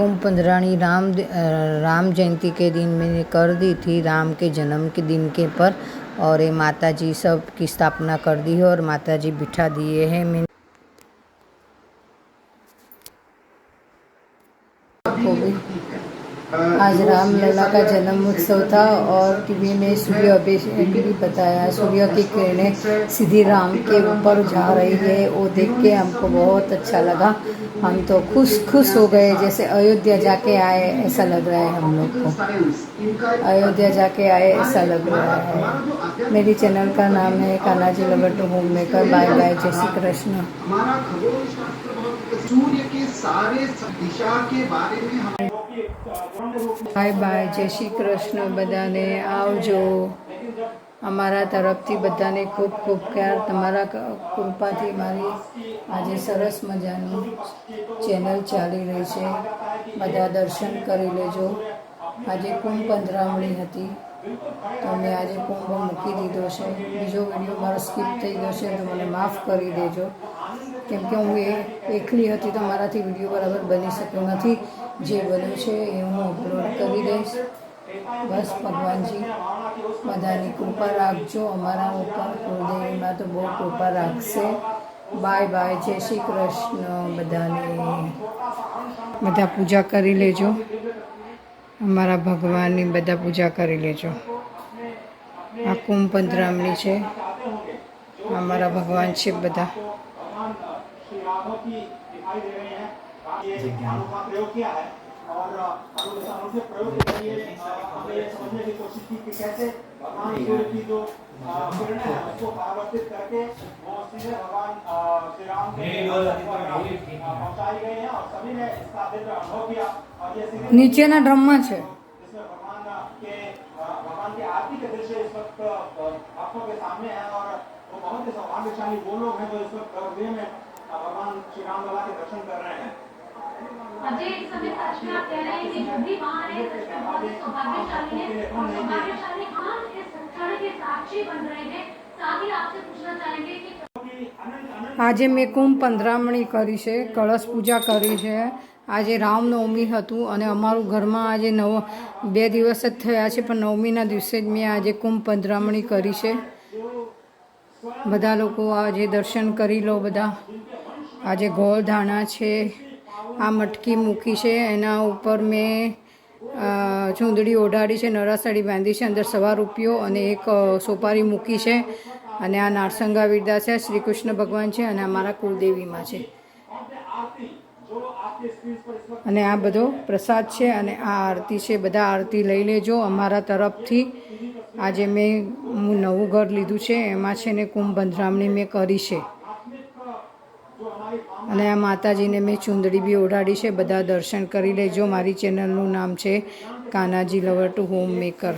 कुंभ पंद्राणी राम राम जयंती के दिन मैंने कर दी थी। राम के जन्म के दिन के पर और ये माता जी सब की स्थापना कर दी है और माता जी बिठा दिए हैं मैंने। भी आज रामलला का जन्म उत्सव था और टीवी में सूर्य भी बताया, सूर्य की किरणें सीधी राम के ऊपर जा रही है। वो देख के हमको बहुत अच्छा लगा। हम तो खुश खुश हो गए, जैसे अयोध्या जाके आए, ऐसा लग रहा है हम लोग को। अयोध्या जाके आए, ऐसा लग रहा है। मेरी चैनल का नाम है Kanaji lover homemaker bye bye. Jai Shri Krishna. सूर्य के सारे दिशा के बारे में हम બાય બાય જય શ્રી કૃષ્ણ બધાને આવજો અમારા તરફથી બધાને ખૂબ ખૂબ ખ્યાલ તમારા ક- કૃપાથી મારી આજે સરસ મજાની ચેનલ ચાલી રહી છે બધા દર્શન કરી લેજો આજે કુંભ પંદરામણી હતી તો મેં આજે કુંભ મૂકી દીધો છે બીજો વિડીયો મારો સ્કીપ થઈ ગયો છે તો મને માફ કરી દેજો કેમ કે હું એ એકલી હતી તો મારાથી વીડિયો બરાબર બની શક્યો નથી. જે બન્યું છે એ હું અપલોડ કરી દઈશ. બસ ભગવાનજી, બધાની કૃપા રાખજો. અમારા ઉપર કુળદેવીમાં તો બહુ કૃપા રાખશે. બાય બાય જય શ્રી કૃષ્ણ. બધાને બધા પૂજા કરી લેજો. અમારા ભગવાનની બધા પૂજા કરી લેજો. આ કુંભ પંદરામણી છે. અમારા ભગવાન છે બધા. उत्पादों की दिखाई दे रही है। का प्रयोग किया है और से प्रयोग के ज़रिए हमने ये समझने की कोशिश की कि कैसे भगवान सूर्य की जो किरण है उसको परावर्तित करके वो सीधे भगवान श्री राम के पहुंचाई गई है और सभी ने इसका दिव्य अनुभव किया। और ये नीचे ना ड्रम्मा है इसमें भगवान के भगवान के आरती के दृश्य इस वक्त आँखों के सामने है और वो बहुत ही सौभाग्यशाली वो लोग हैं जो इस वक्त में भगवान श्री राम लला के दर्शन कर रहे हैं अजय इस समय सच में आप कह रहे हैं कि जो भी वहाँ है सच में बहुत ही सौभाग्यशाली है और सौभाग्यशाली हम इस क्षण के साक्षी बन रहे हैं साथ ही आपसे पूछना चाहेंगे कि આજે મેં કુંભ પંદરામણી કરી છે કળશ પૂજા કરી છે આજે રામનવમી હતું અને અમારું ઘરમાં આજે નવ બે દિવસ જ થયા છે પણ નવમીના દિવસે જ મેં આજે કુંભ પંદરામણી કરી છે બધા લોકો આજે દર્શન કરી લો બધા આજે ગોળ ધાણા છે, આ મટકી મૂકી છે, એના ઉપર મેં ચૂંદડી ઓઢાડી છે, નરાસાડી બાંધી છે, અંદર સવા રૂપિયો અને એક સોપારી મૂકી છે, અને આ નારસંગા વિરદા છે, શ્રી કૃષ્ણ ભગવાન છે, અને અમારા કુળદેવીમાં છે. અને આ બધો પ્રસાદ છે, અને આ આરતી છે, બધા આરતી લઈ લેજો અમારા તરફથી. આજે મેં, હું નવું ઘર લીધું છે, એમાં છે ને કુંભ બંધરામણી મેં કરી છે. અને આ માતાજીને મેં ચુંદડી બી ઓઢાડી છે. બધા દર્શન કરી લેજો. મારી ચેનલનું નામ છે Kanaji lover to home maker.